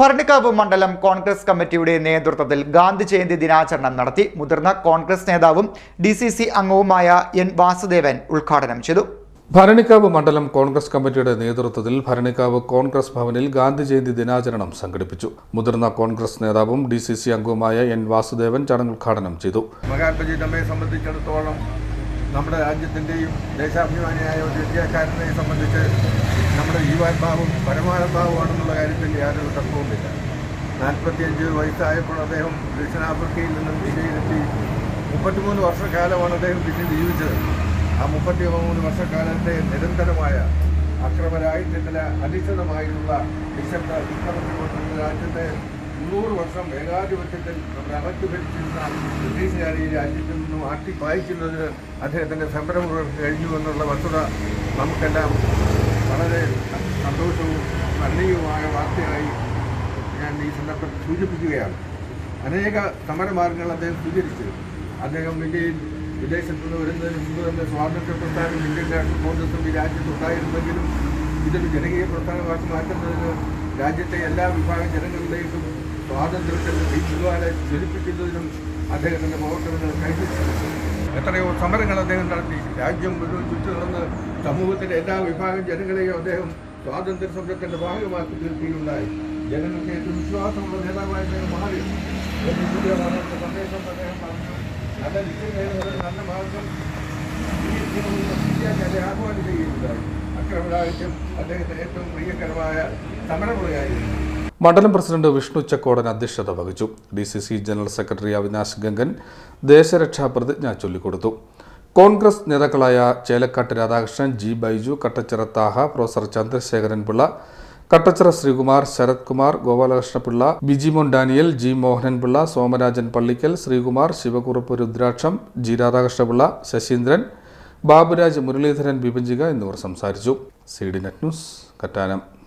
ഭരണിക്കാവ് മണ്ഡലം കോൺഗ്രസ് കമ്മിറ്റിയുടെ നേതൃത്വത്തിൽ ഗാന്ധി ജയന്തി ദിനാചരണം നടത്തി മുതിർന്ന കോൺഗ്രസ് നേതാവും ഡി സി സി അംഗവുമായ എൻ വാസുദേവൻ ഉദ്ഘാടനം ചെയ്തു. ഭരണിക്കാവ് മണ്ഡലം കോൺഗ്രസ് കമ്മിറ്റിയുടെ നേതൃത്വത്തിൽ ഭരണിക്കാവ് കോൺഗ്രസ് ഭവനിൽ ഗാന്ധി ജയന്തി ദിനാചരണം സംഘടിപ്പിച്ചു. മുതിർന്ന കോൺഗ്രസ് നേതാവും ഡി സി സി അംഗവുമായ എൻ വാസുദേവൻ ചടങ്ങ് ഉദ്ഘാടനം ചെയ്തു. മഹാത്മജി നമ്മെ സംബന്ധിച്ചിടത്തോളം നമ്മുടെ രാജ്യത്തിന്റെയും ദേശാഭിമാനിയായ ഒരു ഇന്ത്യക്കാരനെ സംബന്ധിച്ച് നമ്മുടെ ജീവാത്മാവും പരമാത്മാവുമാണെന്നുള്ള കാര്യത്തിൽ യാതൊരു തർക്കവുമില്ല. നാൽപ്പത്തിയഞ്ച് വയസ്സായപ്പോൾ അദ്ദേഹം ദക്ഷിണാഫ്രിക്കയിൽ നിന്നും ഇന്ത്യയിലെത്തി മുപ്പത്തിമൂന്ന് വർഷക്കാലമാണ് അദ്ദേഹം പിന്നെ ജീവിച്ചത്. ആ മുപ്പത്തി മൂന്ന് വർഷക്കാലത്തെ നിരന്തരമായ അക്രമരാഹിത്യത്തിന് അധിഷ്ഠിതമായിട്ടുള്ള നിശബ്ദ വിക്രമത്തിൽ കൊണ്ട് രാജ്യത്തെ മുന്നൂറ് വർഷം ഏകാധിപത്യത്തിൽ നമ്മുടെ അകത്ത് ഭരിച്ചിരുന്ന ബ്രിട്ടീഷുകാർ ഈ നിന്നും ആട്ടി പായിക്കുന്നതിന് അദ്ദേഹത്തിന്റെ സംരംഭങ്ങൾ കഴിഞ്ഞു എന്നുള്ള വസ്തുത നമുക്കെല്ലാം വളരെ സന്തോഷവും നന്ദിയുമായ വാർത്തയായി ഞാൻ ഈ സന്ദർഭത്തിൽ സൂചിപ്പിക്കുകയാണ്. അനേക സമരമാർഗങ്ങൾ അദ്ദേഹം സ്വീകരിച്ചു. അദ്ദേഹം ഇന്ത്യയിൽ വിദേശത്തു നിന്ന് വരുന്നതിന് മുമ്പ് തന്നെ സ്വാതന്ത്ര്യ പ്രസ്ഥാനം ഇന്ത്യൻ നാഷണൽ കോൺഗ്രസും ഈ രാജ്യത്തുണ്ടായിരുന്നെങ്കിലും ഇതൊരു ജനകീയ പ്രസ്ഥാനമാക്കി മാറ്റുന്നതിന് രാജ്യത്തെ എല്ലാ വിഭാഗം ജനങ്ങളിലേക്കും ഈ വിദ്വാനെ ജ്വലിപ്പിക്കുന്നതിനും അദ്ദേഹത്തിന്റെ പ്രവർത്തനങ്ങൾ കൈവച്ചു എത്രയോ സമരങ്ങൾ അദ്ദേഹം നടത്തി. രാജ്യം മുഴുവൻ ചുറ്റു നടന്ന് സമൂഹത്തിലെ എല്ലാ വിഭാഗം ജനങ്ങളെയും അദ്ദേഹം സ്വാതന്ത്ര്യ സമരത്തിന്റെ ഭാഗമാക്കി തീർക്കുകയുണ്ടായി ജനങ്ങൾക്ക് ഏറ്റവും വിശ്വാസമുള്ള നേതാവായി അദ്ദേഹം മാറി. സന്ദേശം അദ്ദേഹം നല്ല നല്ല മാർഗം സ്വീകരിക്കണമെന്ന് ഇന്ത്യയ്ക്ക് അദ്ദേഹം ആഹ്വാനം ചെയ്യുകയുണ്ടായി അക്രമരാഹിത്യം അദ്ദേഹത്തിന് ഏറ്റവും പ്രിയകരമായ സമരമുറയായിരുന്നു. മണ്ഡലം പ്രസിഡന്റ് വിഷ്ണു ചക്കോടൻ അധ്യക്ഷത വഹിച്ചു. D C C general secretary Avinash Gangan ദേശരക്ഷാ പ്രതിജ്ഞ ചൊല്ലിക്കൊടുത്തു. കോൺഗ്രസ് നേതാക്കളായ Chelakkattu Radhakrishnan G Baiju Kattachira Taha professor Chandrasekharan Pillai Kattachira Sreekumar Sarath Kumar Gopalakrishnapillai Bijimon Daniel G Mohananpillai Somarajan Pallickal Sreekumar Sivakuruppu Rudraksham G Radhakrishnapillai Sasheendran Baburaj Muraleedharan വിഭജിക എന്നിവർ സംസാരിച്ചു. C D net news Kattanam.